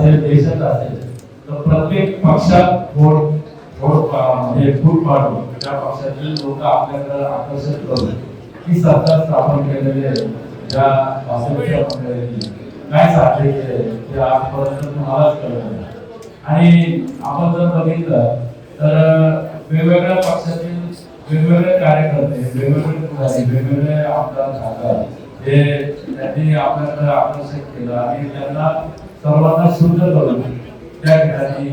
असेल देशात असेल तर प्रत्येक पक्षात वोट वोट म्हणजे फूट पाडून त्या पक्षातील लोक आपल्याकडे आकर्षित करून ही सरकार स्थापन केलेली आहे ज्या भाषेच्या मंडळींनी काय साध्य केले ते आजपर्यंत तुम्हालाच कळलं आणि आपण जर बघितलं तर वेगवेगळ्या पक्षातील वेगवेगळे कार्यकर्ते वेगवेगळे पुढारी वेगवेगळे आमदार खासदार हे त्यांनी आपल्याकडे आकर्षित केलं आणि त्यांना सर्वांना शुद्ध करून त्या ठिकाणी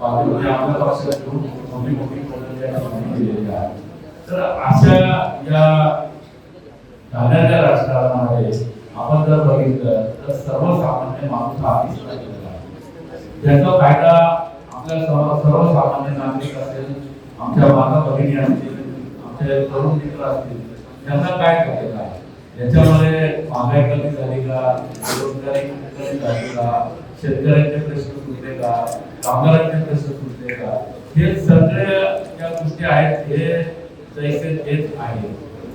आपल्या पक्षात खूप मोठी मोठी पदं दिलेली आहे तर अशा या धान्याच्या राजकारणामध्ये आपण जर बघितलं तर सर्वसामान्य माणूस हा दिसला गेलेला त्याचा फायदा आपल्या सर्व सर्वसामान्य नागरिक असेल आमच्या माता भगिनी असतील आमचे तरुण मित्र असतील त्यांना काय करायचं आहे? याच्यामध्ये महागाई कमी झाली का? बेरोजगारी कमी झाली का? शेतकऱ्यांचे प्रश्न सुटले का? कामगारांचे प्रश्न सुटले का? हे सगळे ज्या गोष्टी आहेत हे जैसे तेच आहे.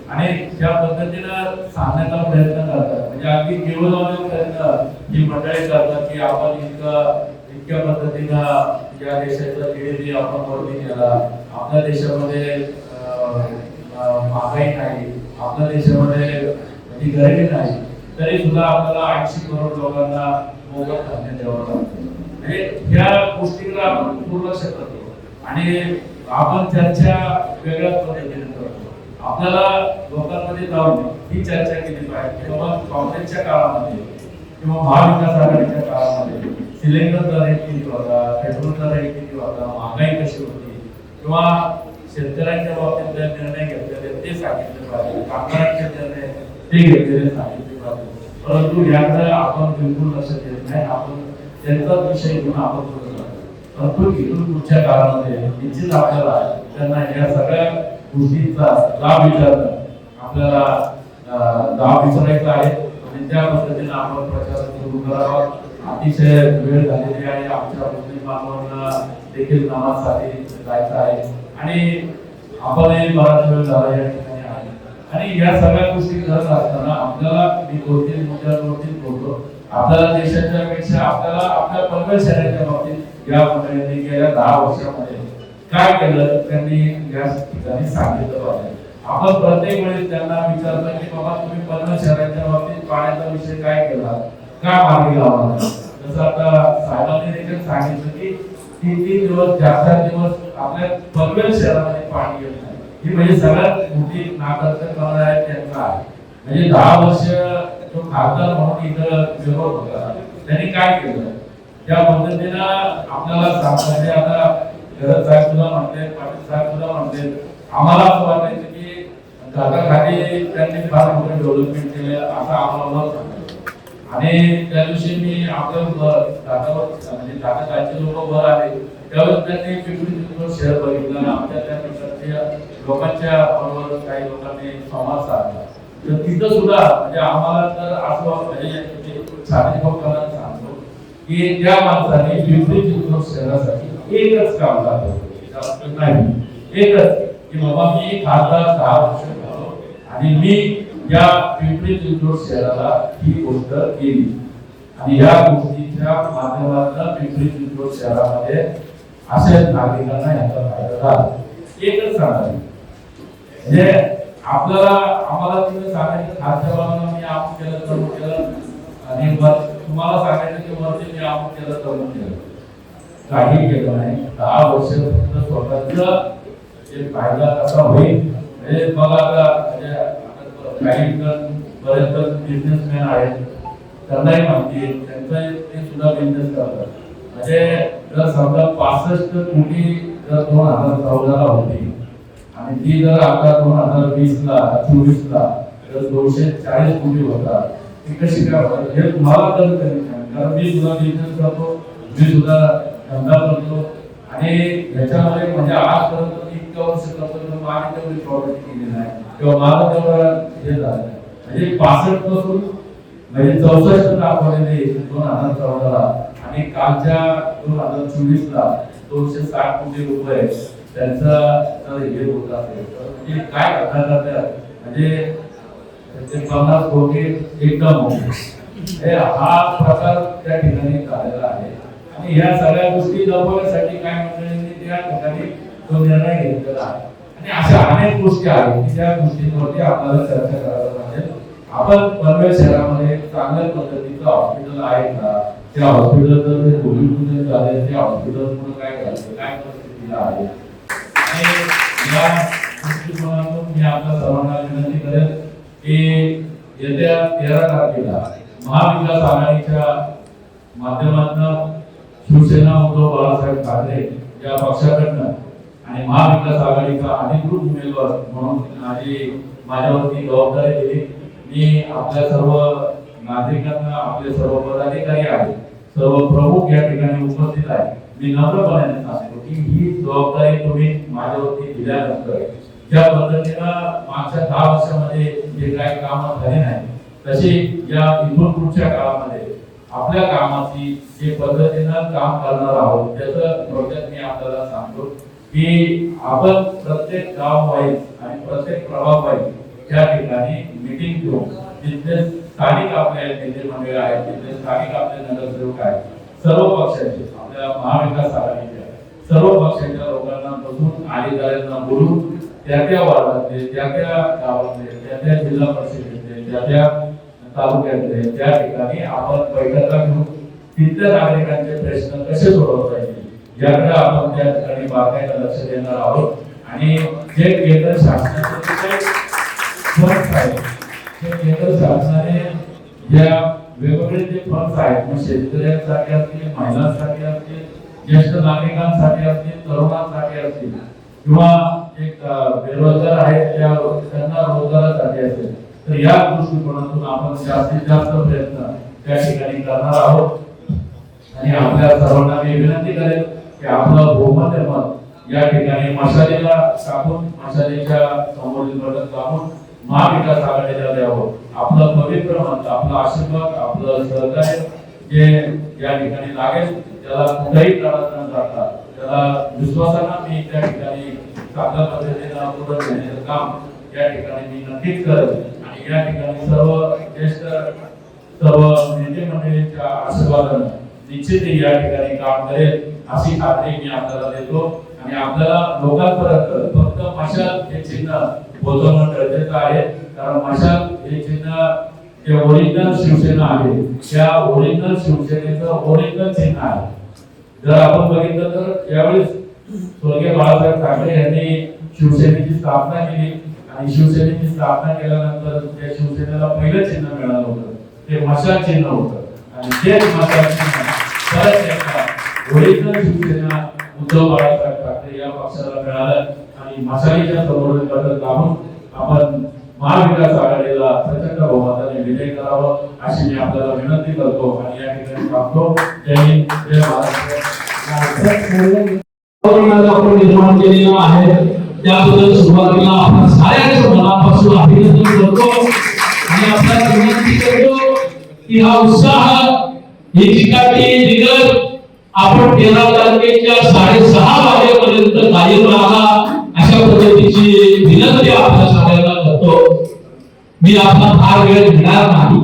आणि ज्या पद्धतीनं सांगण्याचा प्रयत्न करतात म्हणजे अगदी केवळ प्रयत्न ही मंडळी करतात की आपण इतकं इतक्या पद्धतीनं या देशाचा जीडीपी आपण वरती केला. आपल्या देशामध्ये महागाई नाही. आपल्या देशामध्ये म्हणजे गरज नाही तरी सुद्धा आपल्याला ऐंशी करोड लोकांना मोफत धान्य द्यावं लागतं. म्हणजे ह्या गोष्टीकडे आपण दुर्लक्ष करतो. आणि आपण चर्चा वेगळ्याच पद्धतीने करतो. आपल्याला लोकांमध्ये जाऊन ही चर्चा केली पाहिजे. किंवा काँग्रेसच्या काळामध्ये किंवा महाविकास आघाडीच्या काळामध्ये सिलेंडरचा रेट किती होता पेट्रोलचा रेट किती होता महागाई कशी होती किंवा शेतकऱ्यांच्या बाबतीत जे निर्णय घेतलेले ते सांगितले पाहिजे. कामगारांचे निर्णय ते घेतलेले सांगितले पाहिजे. परंतु याकडे आपण बिलकुल लक्ष देत नाही. आपण त्यांचाच विषय घेऊन आपण पुढे परंतु इथून पुढच्या काळामध्ये निश्चित आपल्याला त्यांना या सगळ्या गोष्टींचा लाभ विचारणं आपल्याला लाभ विचारायचा आहे आणि त्या पद्धतीने आपण प्रचार सुरू करावा. अतिशय वेळ झालेली आहे. आमच्या मुस्लिम बांधवांना देखील नामासाठी जायचं आहे. आणि आपणही बराच वेळ झाला या ठिकाणी आले आणि या सगळ्या गोष्टी करत असताना आपल्याला मी दोन तीन मुद्द्यांवरती बोलतो. आपल्याला देशाच्या पेक्षा आपल्याला आपल्या पनवेल शहराच्या बाबतीत या मंडळींनी गेल्या दहा वर्षामध्ये काय केलं त्यांनी या ठिकाणी सांगितलं पाहिजे. आपण प्रत्येक वेळेस त्यांना विचारतो की बाबा तुम्ही पनवेल शहराच्या बाबतीत पाण्याचा विषय काय केला? काय मार्गी लावला? जसं आता साहेबांनी देखील सांगितलं की तीन तीन दिवस चार चार दिवस आपल्या पनवेल शहरामध्ये पाणी येत नाही. ही म्हणजे सगळ्यात मोठी नाकारता आहे त्यांचा आहे. म्हणजे दहा वर्ष तो खासदार म्हणून इथं विरोध होता. त्यांनी काय केलं? त्या पद्धतीनं आपल्याला सांगायचे आता शरद साहेब सुद्धा म्हणते पाटील साहेब सुद्धा म्हणते आम्हाला असं वाटायचं की दादाखाली त्यांनी फार मोठं डेव्हलपमेंट केलं असं आम्हाला मत आणि त्या दिवशी मी आपल्या दादावर म्हणजे दादा खालचे लोक वर आले त्यावेळेस त्यांनी पिंपरी शहर बघितलं आणि आमच्या त्या लोकांच्या बरोबर काही लोकांनी संवाद साधला. तर तिथं सुद्धा म्हणजे आम्हाला तर असं म्हणजे साधी लोकांना सांगतो की त्या माणसाने पिंपरी चिंचवड शहरासाठी एकच काम झालं नाही एकच की बाबा मी खासदार दहा वर्ष झालो आणि मी या पिंपरी चिंचवड शहराला ही गोष्ट केली. आणि या गोष्टीच्या माध्यमातून पिंपरी चिंचवड शहरामध्ये असे नागरिकांना याचा फायदा झाला. एकच सांगायचं म्हणजे आपल्याला आम्हाला तुम्ही सांगायचं खाद्य मी आपण केलं तर केलं. आणि तुम्हाला सांगायचं की वरती मी आपण केलं तर केलं. काही केलं नाही. दहा वर्ष फक्त स्वतःच फायदा कसा होईल म्हणजे मला आता म्हणजे काही बिझनेसमॅन आहेत. त्यांनाही माहिती आहे. त्यांचा ते सुद्धा बिझनेस करतात. म्हणजे जर समजा पासष्ट कोटी जर दोन हजार चौदाला होती आणि ती जर आता दोन हजार वीस ला चोवीस ला जर दोनशे चाळीस कोटी होता ती कशी काय होतात? हे तुम्हाला तर नाही. कारण मी सुद्धा बिझनेस करतो मी सुद्धा धंदा करतो. आणि याच्यामध्ये म्हणजे आजपर्यंत मी इतक्या वर्ष करतो तर तेवढी प्रॉपर्टी केली नाही. किंवा मला तेवढं हे झालं. म्हणजे पासष्टपासून म्हणजे चौसष्ट दाखवलेले दोन हजार चौदाला आणि कालच्या दोन हजार चोवीस ला दोनशे साठ कोटी रुपये त्यांचा हे होत असेल. म्हणजे काय करणार त्या म्हणजे त्यांचे पन्नास कोटी एकदम होते हे म्हणजे हा प्रकार त्या ठिकाणी झालेला आहे. आणि या सगळ्या गोष्टी लपवण्यासाठी काय मंडळींनी त्या ठिकाणी तो निर्णय घेतलेला आहे. आणि अशा अनेक गोष्टी आहेत. की त्या गोष्टींवरती आपल्याला चर्चा करायला पाहिजे आपण पनवेल शहरामध्ये चांगल्या पद्धतीचं हॉस्पिटल आहे का? त्या हॉस्पिटलचं जे भूमिपूजन झाले. त्या हॉस्पिटल काय झालं? काय परिस्थितीला आहे? आणि या दृष्टिकोनातून मी आपल्या सर्वांना विनंती करेल की येत्या तेरा तारखेला महाविकास आघाडीच्या माध्यमातून शिवसेना उद्धव बाळासाहेब ठाकरे या पक्षाकडनं आणि महाविकास आघाडीचा अधिकृत उमेदवार म्हणून माझी माझ्यावरती जबाबदारी दिली. मी आपल्या सर्व नागरिकांना आपले सर्व पदाधिकारी आहेत सर्व प्रमुख या ठिकाणी उपस्थित आहेत. मी नम्रपणे सांगतो की ही जबाबदारी तुम्ही माझ्यावरती दिल्यानंतर ज्या पद्धतीनं मागच्या दहा वर्षामध्ये जे काही कामं झाले नाही तशी या इथून काळामध्ये आपल्या कामाची जे पद्धतीनं काम करणार आहोत त्याचं थोडक्यात मी आपल्याला सांगतो. की आपण प्रत्येक गाव वाईज आणि प्रत्येक प्रभाग वाईज त्या ठिकाणी मिटिंग घेऊन तिथले स्थानिक आपले नेते मंडळ आहेत तिथले स्थानिक आपले नगरसेवक आहेत सर्व पक्षाचे आपल्या महाविकास आघाडीचे सर्व पक्षाच्या लोकांना बसून अधिकाऱ्यांना बोलून त्या त्या वार्डातले त्या त्या गावातले त्या त्या जिल्हा परिषदेतले त्या त्या तालुक्यातले त्या ठिकाणी आपण बैठका घेऊन तिथल्या नागरिकांचे प्रश्न कसे सोडवता येईल याकडे आपण त्या ठिकाणी बागायला लक्ष देणार आहोत. आणि जे केंद्र शासनाचे जे आहेत ते केंद्र शासनाने ज्या वेगवेगळे जे फंड आहेत मग शेतकऱ्यांसाठी असतील महिलांसाठी असतील ज्येष्ठ नागरिकांसाठी असतील तरुणांसाठी असतील किंवा एक बेरोजगार आहेत त्या त्यांना रोजगारासाठी असेल तर या दृष्टिकोनातून आपण जास्तीत जास्त प्रयत्न त्या ठिकाणी करणार आहोत. आणि आपल्या सर्वांना मी विनंती करेल की आपलं बहुमत मत या ठिकाणी मशालीला टाकून मसाल्याच्या समोरील बटन दाबून महाविकास आघाडीला द्यावं. आपलं पवित्र मत आपला आशीर्वाद आपलं सहकार्य जे या ठिकाणी लागेल त्याला कुठेही काढत न जाता त्याला विश्वासानं मी त्या ठिकाणी चांगल्या पद्धतीनं पूर्ण नेण्याचं काम या ठिकाणी मी नक्कीच करेल आणि या ठिकाणी सर्व ज्येष्ठ सर्व नेते मंडळींच्या आशीर्वादानं निश्चितही या ठिकाणी काम करेल अशी खात्री मी आपल्याला देतो. आणि आपल्याला लोकांपर्यंत फक्त मशाल हे चिन्ह पोहोचवणं गरजेचं आहे. कारण मशाल हे चिन्ह जे ओरिजिनल शिवसेना आहे त्या ओरिजिनल शिवसेनेचं ओरिजिनल चिन्ह आहे. जर आपण बघितलं तर यावेळेस स्वर्गीय बाळासाहेब ठाकरे यांनी शिवसेनेची स्थापना केली. आणि शिवसेनेची स्थापना केल्यानंतर त्या शिवसेनेला पहिलं चिन्ह मिळालं होतं. ते मशाल चिन्ह होतं. आणि तेच मशाल चिन्ह परत ओरिजिनल शिवसेना उद्धव बाळासाहेब ठाकरे या पक्षाला मिळालं आणि मशालीच्या समोर बदल लावून आपण महाविकास आघाडीला प्रचंड बहुमताने विजय करावं अशी मी आपल्याला विनंती करतो आणि या ठिकाणी थांबतो जय हिंद जय महाराष्ट्र. आपण निर्माण केलेलं आहे त्याबद्दल सुरुवातीला आपण साऱ्यांचं मनापासून अभिनंदन करतो आणि आपल्याला विनंती करतो की हा उत्साह ही चिकाटी आपण तेरा तारखेच्या साडेसहा वाजेपर्यंत कायम राहा अशा पद्धतीची विनंती आपल्या सगळ्यांना करतो. मी आपला फार वेळ घेणार नाही.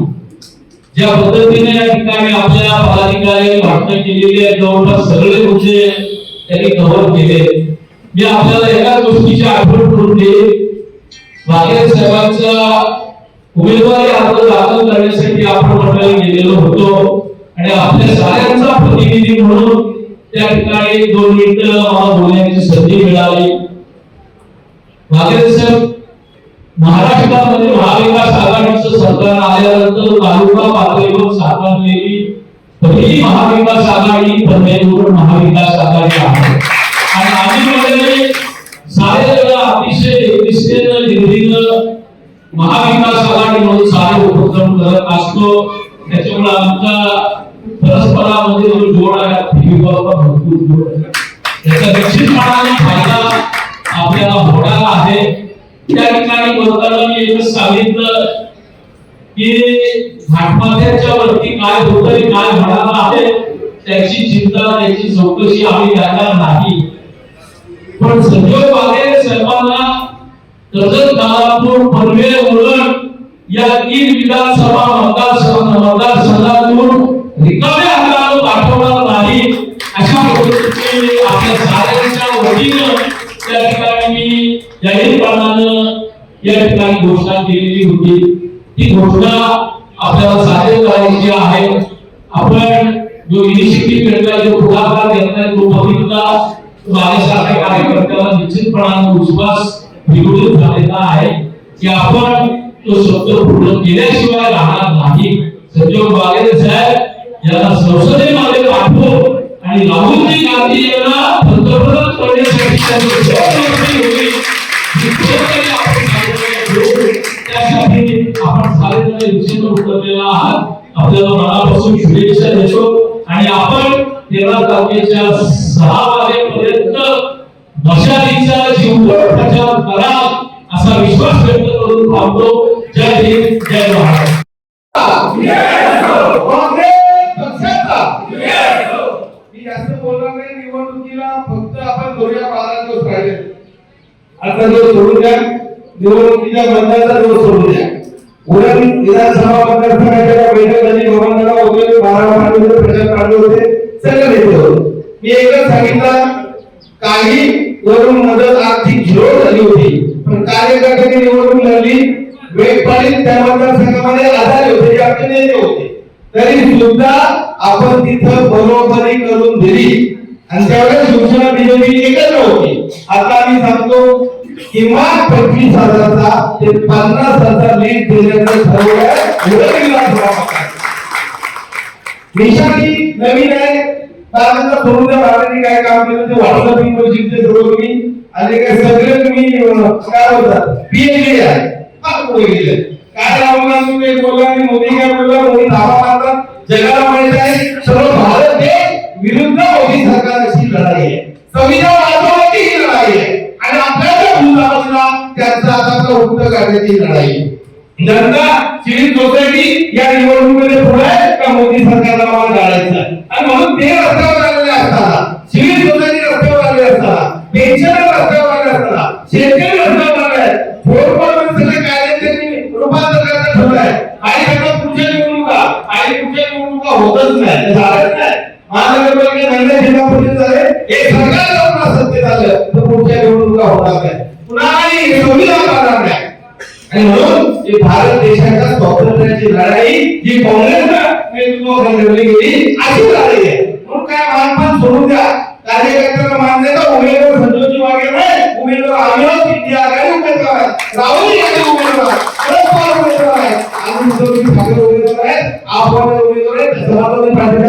ज्या पद्धतीने या ठिकाणी आपल्या पदाधिकारी भाषण केलेली आहे जवळपास सगळे मुद्दे त्यांनी कव्हर केले. मी आपल्याला एका गोष्टीची आठवण करून देईल वाघेरे साहेबांचा उमेदवारी अर्ज दाखल करण्यासाठी आपण मंडळी गेलेलो होतो. आणि आपल्या साऱ्यांचा प्रतिनिधी म्हणून त्या ठिकाणी दोन मिनिट मला बोलण्याची संधी मिळाली. साहेब महाराष्ट्रामध्ये महाविकास आघाडीचं सरकार आल्यानंतर तालुका पातळीवर साकारलेली पहिली महाविकास आघाडी पनवेलवर महाविकास आघाडी आहे. आणि आम्ही म्हणजे सारे जण अतिशय निष्ठेनं निर्भीनं महाविकास आघाडी म्हणून सारे उपक्रम करत असतो. त्याच्यामुळे आमचा परस्परामध्ये जो जोड आहे विभागाचा भरपूर जोड आहे. त्याचा निश्चितपणाने फायदा आपल्याला होणार आहे. त्या ठिकाणी बोलताना मी एकच सांगितलं की घाटमाथ्याच्या वरती काय होत काय होणार आहे त्याची चिंता त्याची चौकशी आम्ही करणार नाही. पण संजय आहे सर्वांना तसंच दादापूर पनवेल उरण या तीन विधानसभा मतदारसंघ मतदारसंघातून रिकामे हातानं नाही अशा पद्धतीने आपल्या साऱ्यांच्या वतीनं त्या ठिकाणी मी जाहीरपणानं या ठिकाणी घोषणा केलेली होती. ती घोषणा आपल्याला साध्य करायची आहे. आपण जो इनिशिएटिव्ह घेतला जो पुढाकार घेतला तो बघितला माझ्यासारख्या कार्यकर्त्याला निश्चितपणाने विश्वास विकसित झालेला आहे की आपण तो शब्द पूर्ण केल्याशिवाय राहणार नाही. संजोग बागेल साहेब याला संसदेमध्ये पाठवून आणि राहुलजी गांधी यांना पंतप्रधान करण्यासाठी आपण त्यासाठी आपण निश्चित उतरलेला आहात. आपल्याला मनापासून शुभेच्छा देतो. आणि आपण तेरा तारखेच्या सहा वाजेपर्यंत मशालीचा प्रचार करा असा विश्वास व्यक्त करून थांबतो. जय हिंद जय महाराष्ट्र आता दिवस सोडून द्या निवडणुकीच्या मतदानाचा दिवस सोडून द्या. उरण विधानसभा मतदारसंघाच्या बैठकांनी भवनाला वगैरे बारा वाजता प्रचार काढले होते सगळे नेते होते. मी एकच सांगितलं काही वरून मदत आर्थिक झिरो झाली होती पण कार्यकर्त्यांनी निवडणूक लढली वेग पाडीत त्या मतदारसंघामध्ये आधार होते जे आमचे नेते होते. तरी सुद्धा आपण तिथं बरोबरी करून दिली. आणि त्यावेळेस शिवसेना बीजेपी एकत्र होती. आता आम्ही सांगतो किमान पंचवीस हजाराचा ते पन्नास हजार लीड देण्याचं ठरवलं निशाणी नवीन आहे. त्यानंतर तरुण महाराजांनी काय काम केलं ते व्हॉट्सअप इंग्रजीचे सर्व तुम्ही आणि काय सगळे तुम्ही काय होतात पीएचडी आहे. फार पुढे गेले. काय राहुल गांधी काही बोलला आणि मोदी काय बोलला? मोदी धावा मारला जगाला माहीत आहे सर्व भारत देश विरुद्ध मोदी सरकारशी लढाई आहे. संविधान करण्याची लढाई. जनता सिव्हिल सोसायटी या निवडणुकीमध्ये पुढे का मोदी सरकारला माल घालायचा आणि म्हणून ते रस्त्यावर आलेले असताना सिव्हिल सोसायटी रस्त्यावर आले असताना पेन्शन रस्त्यावर आले असताना शेतकरी रस्त्यावर आले सगळे कायदे त्यांनी रूपांतर आणि आता पुढच्या निवडणुका आणि पुढच्या निवडणुका होतच नाही. झालंच नाही. महानगरपालिका निर्णय जिल्हा परिषद झाले. हे सरकार जर पुन्हा सत्तेत आलं तर पुढच्या निवडणुका होणार नाही पुन्हा आणि संविधान राहणार नाही आणि म्हणून ही भारत देशाच्या स्वातंत्र्याची लढाई ही काँग्रेसच्या नेतृत्वाखाली लढली गेली अशी लढाई आहे. म्हणून काय मानपान सोडून द्या. कार्यकर्त्यांना मान्यता उमेदवार संजोजी मागे नाही उमेदवार आम्ही इंडिया आघाडी उमेदवार आहे राहुल गांधी उमेदवार आहे, पवार उमेदवार आहे आणि उद्धव ठाकरे उमेदवार आहेत. आपण उमेदवार आहेत. सभापती पाटील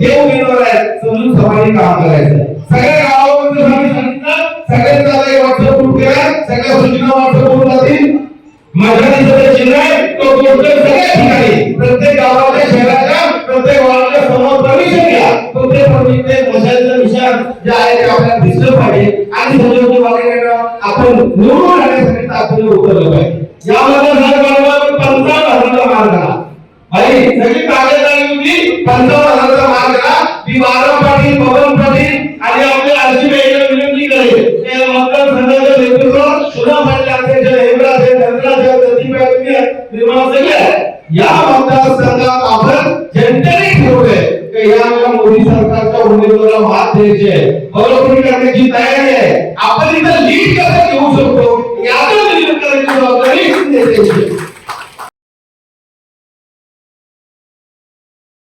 हे उमेदवार आहेत. समजून सभाने काम करायचं. सगळ्या माझ्या चिन्ह आहे तो पोस्टर सगळ्या ठिकाणी प्रत्येक गावाच्या शहराच्या प्रत्येक गावाच्या समोर परमिशन घ्या प्रत्येक परमिशन मशालचं निशाण जे आहे ते आपल्याला दिसलं पाहिजे. आणि आपण निवडून आपण उतरलं पाहिजे यामध्ये पंचावन्न मार्ग आला. भाई या मतदारसंघात आपण जनतेने ठरवलंय की या मोदी सरकारच्या उमेदवाराला मात द्यायची. आहे बरोबरी करण्याची तयारी आहे. आपण इथं लीड कसं घेऊ शकतो? याचं नियोजन करण्याची जबाबदारी नेत्यांची